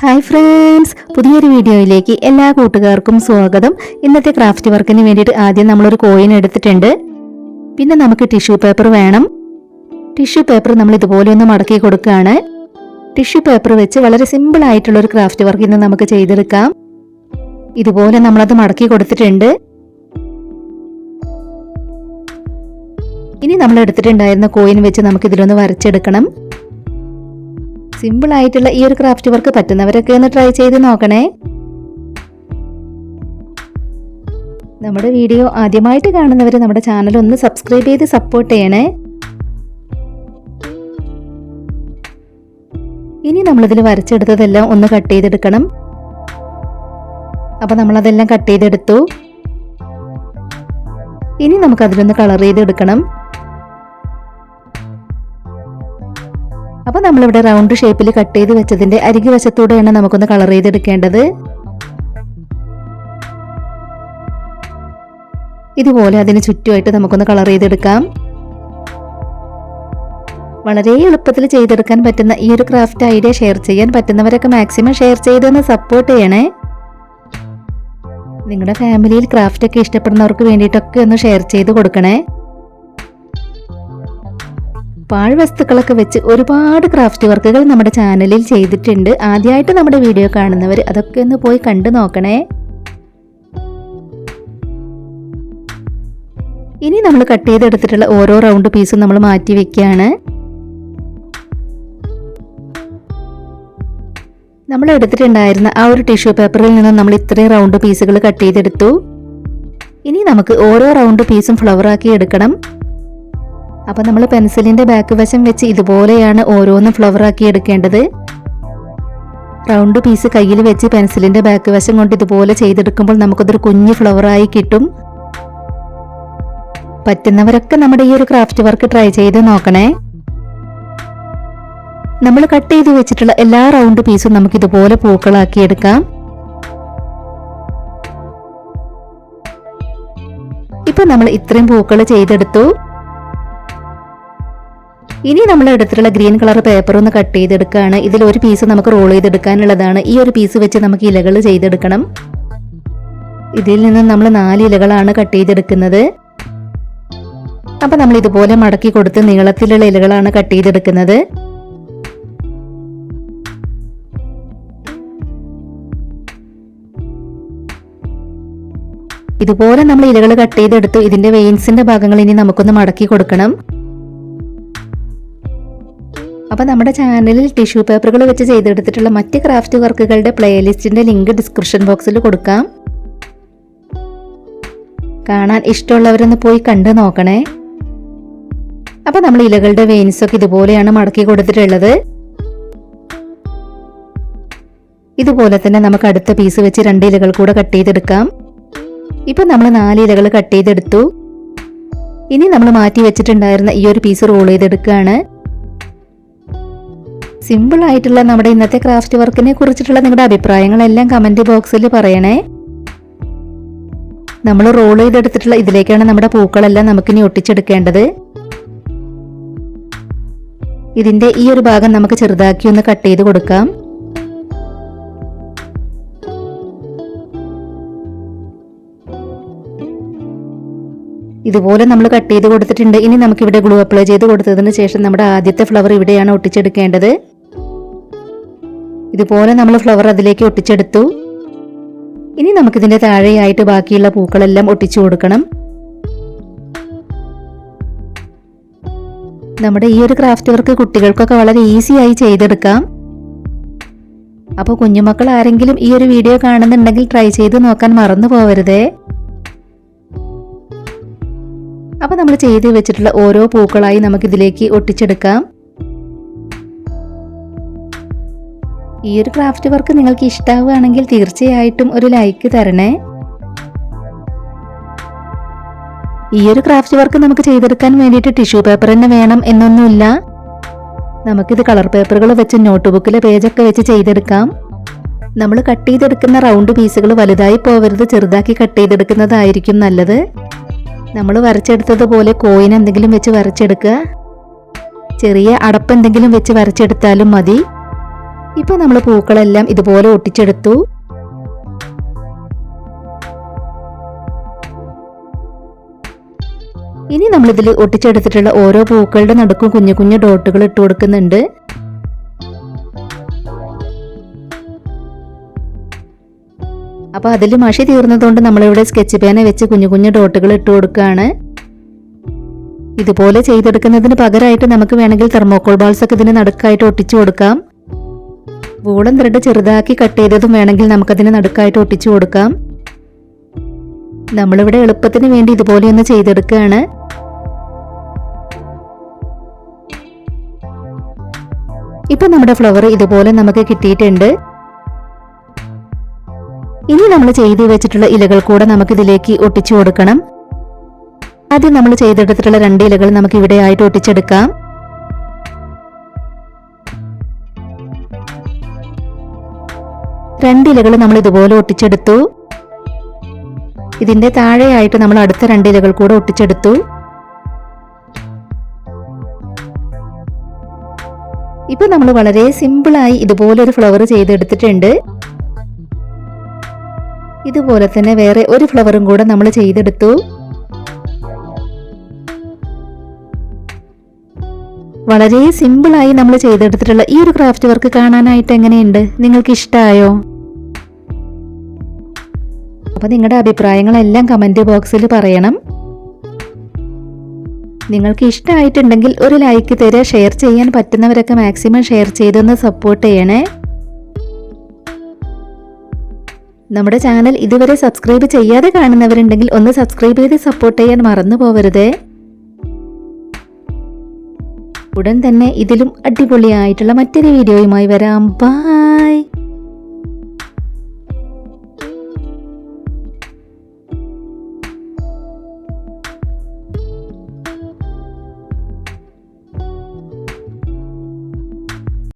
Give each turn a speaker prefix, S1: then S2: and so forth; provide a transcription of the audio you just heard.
S1: Hi friends പുതിയൊരു വീഡിയോയിലേക്ക് എല്ലാ കൂട്ടുകാർക്കും സ്വാഗതം. ഇന്നത്തെ ക്രാഫ്റ്റ് വർക്കിന് വേണ്ടിയിട്ട് ആദ്യം നമ്മളൊരു കോയിൻ എടുത്തിട്ടുണ്ട്. പിന്നെ നമുക്ക് ടിഷ്യൂ പേപ്പർ വേണം. ടിഷ്യൂ പേപ്പർ നമ്മൾ ഇതുപോലെ ഒന്ന് മടക്കി കൊടുക്കുകയാണ്. ടിഷ്യൂ പേപ്പർ വെച്ച് വളരെ സിമ്പിൾ ആയിട്ടുള്ള ഒരു ക്രാഫ്റ്റ് വർക്ക് ഇന്ന് നമുക്ക് ചെയ്തെടുക്കാം. ഇതുപോലെ നമ്മളത് മടക്കി കൊടുത്തിട്ടുണ്ട്. ഇനി നമ്മൾ എടുത്തിട്ടുണ്ടായിരുന്ന കോയിൻ വെച്ച് നമുക്ക് ഇതിലൊന്ന് വരച്ചെടുക്കണം. സിമ്പിൾ ആയിട്ടുള്ള ഈ ഒരു ക്രാഫ്റ്റ് വർക്ക് പറ്റുന്നവരൊക്കെ ഒന്ന് ട്രൈ ചെയ്ത് നോക്കണേ. നമ്മുടെ വീഡിയോ ആദ്യമായിട്ട് കാണുന്നവർ നമ്മുടെ ചാനൽ ഒന്ന് സബ്സ്ക്രൈബ് ചെയ്ത് സപ്പോർട്ട് ചെയ്യണേ. ഇനി നമ്മളിതിൽ വരച്ചെടുത്തതെല്ലാം ഒന്ന് കട്ട് ചെയ്തെടുക്കണം. അപ്പൊ നമ്മളതെല്ലാം കട്ട് ചെയ്തെടുത്തു. ഇനി നമുക്കതിലൊന്ന് കളർ ചെയ്തെടുക്കണം. അപ്പോൾ നമ്മളിവിടെ റൗണ്ട് ഷേപ്പിൽ കട്ട് ചെയ്ത് വെച്ചതിന്റെ അരികു വശത്തൂടെയാണ് നമുക്കൊന്ന് കളർ ചെയ്തെടുക്കേണ്ടത്. ഇതുപോലെ അതിന് ചുറ്റുമായിട്ട് നമുക്കൊന്ന് കളർ ചെയ്തെടുക്കാം. വളരെ എളുപ്പത്തിൽ ചെയ്തെടുക്കാൻ പറ്റുന്ന ഈ ഒരു ക്രാഫ്റ്റ് ഐഡിയ ഷെയർ ചെയ്യാൻ പറ്റുന്നവരൊക്കെ മാക്സിമം ഷെയർ ചെയ്തൊന്ന് സപ്പോർട്ട് ചെയ്യണേ. നിങ്ങളുടെ ഫാമിലിയിൽ ക്രാഫ്റ്റ് ഒക്കെ ഇഷ്ടപ്പെടുന്നവർക്ക് വേണ്ടിയിട്ടൊക്കെ ഒന്ന് ഷെയർ ചെയ്ത് കൊടുക്കണേ. പാഴ്വസ്തുക്കളൊക്കെ വെച്ച് ഒരുപാട് ക്രാഫ്റ്റ് വർക്കുകൾ നമ്മുടെ ചാനലിൽ ചെയ്തിട്ടുണ്ട്. ആദ്യമായിട്ട് നമ്മുടെ വീഡിയോ കാണുന്നവർ അതൊക്കെ ഒന്ന് പോയി കണ്ടു നോക്കണേ. ഇനി നമ്മൾ കട്ട് ചെയ്തെടുത്തിട്ടുള്ള ഓരോ റൗണ്ട് പീസും നമ്മൾ മാറ്റി വെക്കുകയാണ് നമ്മൾ എടുത്തിട്ടുണ്ടായിരുന്ന ആ ഒരു ടിഷ്യൂ പേപ്പറിൽ നിന്ന് നമ്മൾ ഇത്രയും റൗണ്ട് പീസുകൾ കട്ട് ചെയ്തെടുത്തു. ഇനി നമുക്ക് ഓരോ റൗണ്ട് പീസും ഫ്ലവർ ആക്കി എടുക്കണം. അപ്പൊ നമ്മൾ പെൻസിലിന്റെ ബാക്ക് വശം വെച്ച് ഇതുപോലെയാണ് ഓരോന്നും ഫ്ലവർ ആക്കി എടുക്കേണ്ടത്. റൗണ്ട് പീസ് കയ്യിൽ വെച്ച് പെൻസിലിന്റെ ബാക്ക് വശം കൊണ്ട് ഇതുപോലെ ചെയ്തെടുക്കുമ്പോൾ നമുക്കതൊരു കുഞ്ഞു ഫ്ലവറായി കിട്ടും. പറ്റുന്നവരൊക്കെ നമ്മുടെ ഈ ഒരു ക്രാഫ്റ്റ് വർക്ക് ട്രൈ ചെയ്ത് നോക്കണേ. നമ്മൾ കട്ട് ചെയ്ത് വെച്ചിട്ടുള്ള എല്ലാ റൗണ്ട് പീസും നമുക്ക് ഇതുപോലെ പൂക്കളാക്കി എടുക്കാം. ഇപ്പൊ നമ്മൾ ഇത്രയും പൂക്കൾ ചെയ്തെടുത്തു. ഇനി നമ്മൾ എടുത്തിട്ടുള്ള ഗ്രീൻ കളർ പേപ്പർ ഒന്ന് കട്ട് ചെയ്തെടുക്കുകയാണ് ഇതിൽ ഒരു പീസ് നമുക്ക് റോൾ ചെയ്തെടുക്കാനുള്ളതാണ്. ഈ ഒരു പീസ് വെച്ച് നമുക്ക് ഇലകൾ ചെയ്തെടുക്കണം. ഇതിൽ നിന്ന് നമ്മൾ നാല് ഇലകളാണ് കട്ട് ചെയ്തെടുക്കുന്നത്. അപ്പൊ നമ്മൾ ഇതുപോലെ മടക്കി കൊടുത്ത് നീളത്തിലുള്ള ഇലകളാണ് കട്ട് ചെയ്തെടുക്കുന്നത്. ഇതുപോലെ നമ്മൾ ഇലകൾ കട്ട് ചെയ്തെടുത്തു. ഇതിന്റെ വെയിൻസിന്റെ ഭാഗങ്ങൾ ഇനി നമുക്കൊന്ന് മടക്കി കൊടുക്കണം. അപ്പൊ നമ്മുടെ ചാനലിൽ ടിഷ്യൂ പേപ്പറുകൾ വെച്ച് ചെയ്തെടുത്തിട്ടുള്ള മറ്റ് ക്രാഫ്റ്റ് വർക്കുകളുടെ പ്ലേലിസ്റ്റിന്റെ ലിങ്ക് ഡിസ്ക്രിപ്ഷൻ ബോക്സിൽ കൊടുക്കാം. കാണാൻ ഇഷ്ടമുള്ളവരൊന്ന് പോയി കണ്ടു നോക്കണേ. അപ്പോൾ നമ്മൾ ഇലകളുടെ വെയിൻസൊക്കെ ഇതുപോലെയാണ് മടക്കി കൊടുത്തിട്ടുള്ളത്. ഇതുപോലെ തന്നെ നമുക്ക് അടുത്ത പീസ് വെച്ച് രണ്ട് ഇലകൾ കൂടെ കട്ട് ചെയ്തെടുക്കാം. ഇപ്പൊ നമ്മൾ നാല് ഇലകൾ കട്ട് ചെയ്തെടുത്തു. ഇനി നമ്മൾ മാറ്റി വെച്ചിട്ടുണ്ടായിരുന്ന ഈ ഒരു പീസ് റോൾ ചെയ്തെടുക്കുകയാണ്. സിമ്പിൾ ആയിട്ടുള്ള നമ്മുടെ ഇന്നത്തെ ക്രാഫ്റ്റ് വർക്കിനെ കുറിച്ചിട്ടുള്ള നിങ്ങളുടെ അഭിപ്രായങ്ങളെല്ലാം കമന്റ് ബോക്സിൽ പറയണേ. നമ്മൾ റോൾ ചെയ്തെടുത്തിട്ടുള്ള ഇതിലേക്കാണ് നമ്മുടെ പൂക്കളെല്ലാം നമുക്കിനി ഒട്ടിച്ചെടുക്കേണ്ടത്. ഇതിന്റെ ഈ ഒരു ഭാഗം നമുക്ക് ചെറുതാക്കി ഒന്ന് കട്ട് ചെയ്ത് കൊടുക്കാം. ഇതുപോലെ നമ്മൾ കട്ട് ചെയ്ത് കൊടുത്തിട്ടുണ്ട്. ഇനി നമുക്കിവിടെ ഗ്ലൂ അപ്ലൈ ചെയ്ത് കൊടുത്തതിന് ശേഷം നമ്മുടെ ആദ്യത്തെ ഫ്ലവർ ഇവിടെയാണ് ഒട്ടിച്ചെടുക്കേണ്ടത്. ഇതുപോലെ നമ്മൾ ഫ്ലവർ അതിലേക്ക് ഒട്ടിച്ചെടുത്തു. ഇനി നമുക്കിതിന്റെ താഴെയായിട്ട് ബാക്കിയുള്ള പൂക്കളെല്ലാം ഒട്ടിച്ചു കൊടുക്കണം. നമ്മുടെ ഈ ഒരു ക്രാഫ്റ്റ് വർക്ക് കുട്ടികൾക്കൊക്കെ വളരെ ഈസി ആയി ചെയ്തെടുക്കാം. അപ്പോൾ കുഞ്ഞുമക്കൾ ആരെങ്കിലും ഈ ഒരു വീഡിയോ കാണുന്നുണ്ടെങ്കിൽ ട്രൈ ചെയ്ത് നോക്കാൻ മറന്നു പോവരുതേ. അപ്പൊ നമ്മൾ ചെയ്ത് വെച്ചിട്ടുള്ള ഓരോ പൂക്കളായി നമുക്ക് ഇതിലേക്ക് ഒട്ടിച്ചെടുക്കാം. ഈ ഒരു ക്രാഫ്റ്റ് വർക്ക് നിങ്ങൾക്ക് ഇഷ്ടാവുകയാണെങ്കിൽ തീർച്ചയായിട്ടും ഒരു ലൈക്ക് തരണേ. ഈ ഒരു ക്രാഫ്റ്റ് വർക്ക് നമുക്ക് ചെയ്തെടുക്കാൻ വേണ്ടിയിട്ട് ടിഷ്യൂ പേപ്പർ തന്നെ വേണം എന്നൊന്നുമില്ല. നമുക്കിത് കളർ പേപ്പറുകൾ വെച്ച് നോട്ട് ബുക്കിലെ പേജൊക്കെ വെച്ച് ചെയ്തെടുക്കാം. നമ്മൾ കട്ട് ചെയ്തെടുക്കുന്ന റൗണ്ട് പീസുകൾ വലുതായി പോവരുത് ചെറുതാക്കി കട്ട് ചെയ്തെടുക്കുന്നതായിരിക്കും നല്ലത്. നമ്മൾ വരച്ചെടുത്തതുപോലെ കോയിൻ എന്തെങ്കിലും വെച്ച് വരച്ചെടുക്കുക. ചെറിയ അടപ്പ് എന്തെങ്കിലും വെച്ച് വരച്ചെടുത്താലും മതി. ഇപ്പൊ നമ്മൾ പൂക്കളെല്ലാം ഇതുപോലെ ഒട്ടിച്ചെടുത്തു. ഇനി നമ്മൾ ഇതിൽ ഒട്ടിച്ചെടുത്തിട്ടുള്ള ഓരോ പൂക്കളുടെ നടുക്കും കുഞ്ഞു കുഞ്ഞു ഡോട്ടുകൾ ഇട്ട് കൊടുക്കുന്നുണ്ട്. അപ്പൊ അതിൽ മഷി തീർന്നതുകൊണ്ട് നമ്മളിവിടെ സ്കെച്ച് പേന വെച്ച് കുഞ്ഞു കുഞ്ഞു ഡോട്ടുകൾ ഇട്ട് കൊടുക്കുകയാണ് ഇതുപോലെ ചെയ്തെടുക്കുന്നതിന് പകരമായിട്ട് നമുക്ക് വേണമെങ്കിൽ തെർമോക്കോൾ ബോൾസ് ഒക്കെ ഇതിന് നടുക്കായിട്ട് ഒട്ടിച്ചു കൊടുക്കാം. വൂളൻ ത്രെഡ് ചെറുതാക്കി കട്ട് ചെയ്തതും വേണമെങ്കിൽ നമുക്കതിനെ നടുക്കായിട്ട് ഒട്ടിച്ചു കൊടുക്കാം. നമ്മളിവിടെ എളുപ്പത്തിന് വേണ്ടി ഇതുപോലെ ഒന്ന് ചെയ്തെടുക്കുകയാണ്. ഇപ്പൊ നമ്മുടെ ഫ്ലവർ ഇതുപോലെ നമുക്ക് കിട്ടിയിട്ടുണ്ട്. ഇനി നമ്മൾ ചെയ്തു വെച്ചിട്ടുള്ള ഇലകൾ കൂടെ നമുക്ക് ഇതിലേക്ക് ഒട്ടിച്ചു കൊടുക്കണം. ആദ്യം നമ്മൾ ചെയ്തെടുത്തിട്ടുള്ള രണ്ട് ഇലകൾ നമുക്ക് ഇവിടെ ആയിട്ട് ഒട്ടിച്ചെടുക്കാം. രണ്ട് ഇലകൾ നമ്മൾ ഇതുപോലെ ഒട്ടിച്ചെടുത്തു. ഇതിന്റെ താഴെയായിട്ട് നമ്മൾ അടുത്ത രണ്ടിലകൾ കൂടെ ഒട്ടിച്ചെടുത്തു. ഇപ്പൊ നമ്മൾ വളരെ സിമ്പിളായി ഇതുപോലെ ഒരു ഫ്ലവർ ചെയ്തെടുത്തിട്ടുണ്ട്. ഇതുപോലെ തന്നെ വേറെ ഒരു ഫ്ലവറും കൂടെ നമ്മൾ ചെയ്തെടുത്തു. വളരെ സിമ്പിളായി നമ്മൾ ചെയ്തെടുത്തിട്ടുള്ള ഈ ഒരു ക്രാഫ്റ്റ് വർക്ക് കാണാനായിട്ട് എങ്ങനെയുണ്ട്? നിങ്ങൾക്ക് ഇഷ്ടമായോ അപ്പൊ നിങ്ങളുടെ അഭിപ്രായങ്ങളെല്ലാം കമന്റ് ബോക്സിൽ പറയണം. നിങ്ങൾക്ക് ഇഷ്ടമായിട്ടുണ്ടെങ്കിൽ ഒരു ലൈക്ക് തരിക ഷെയർ ചെയ്യാൻ പറ്റുന്നവരൊക്കെ മാക്സിമം ഷെയർ ചെയ്തൊന്ന് സപ്പോർട്ട് ചെയ്യണേ. നമ്മുടെ ചാനൽ ഇതുവരെ സബ്സ്ക്രൈബ് ചെയ്യാതെ കാണുന്നവരുണ്ടെങ്കിൽ ഒന്ന് സബ്സ്ക്രൈബ് ചെയ്ത് സപ്പോർട്ട് ചെയ്യാൻ മറന്നു പോവരുതേ. ഉടൻ തന്നെ ഇതിലും അടിപൊളിയായിട്ടുള്ള മറ്റൊരു വീഡിയോയുമായി വരാം. ബായ്